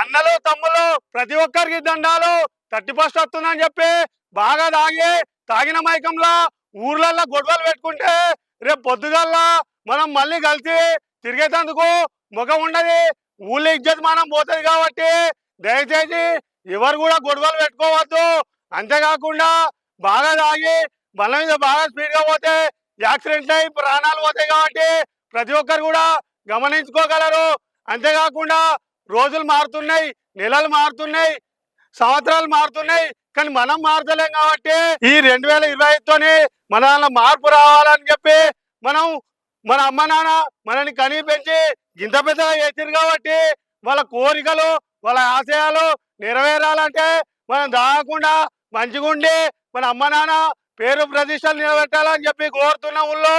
అన్నలు తమ్ములు ప్రతి ఒక్కరికి దండాలు. థర్టీ ఫస్ట్ వస్తుందని చెప్పి బాగా తాగి తాగిన మైకంలో ఊర్లల్లో గొడవలు పెట్టుకుంటే రేపు పొద్దుగల్లా మనం మళ్ళీ కలిసి తిరిగేటందుకు ముఖం ఉండదు. ఊళ్ళో ఇజ్జత్ మనం పోతుంది కాబట్టి దయచేసి ఎవరు కూడా గొడవలు పెట్టుకోవద్దు. అంతేకాకుండా బాగా తాగి బల్ల మీద బాగా స్పీడ్గా పోతే యాక్సిడెంట్ అయి ప్రాణాలు పోతాయి కాబట్టి ప్రతి ఒక్కరు కూడా గమనించుకోగలరు. అంతేకాకుండా రోజులు మారుతున్నాయి నెలలు మారుతున్నాయి సంవత్సరాలు మారుతున్నాయి కానీ మనం మారుతలేం కాబట్టి ఈ రెండు వేల ఇరవై ఐదుతోనే మన మార్పు రావాలని చెప్పి మనం మన అమ్మ నాన్న మనని కనీ పెంచి ఇంత పెద్దగా చేసారు కాబట్టి వాళ్ళ కోరికలు వాళ్ళ ఆశయాలు నెరవేరాలంటే మనం దాగకుండా మంచిగుండి మన అమ్మ నాన్న పేరు ప్రతిష్టలు నిలబెట్టాలని చెప్పి కోరుతున్న ఊళ్ళో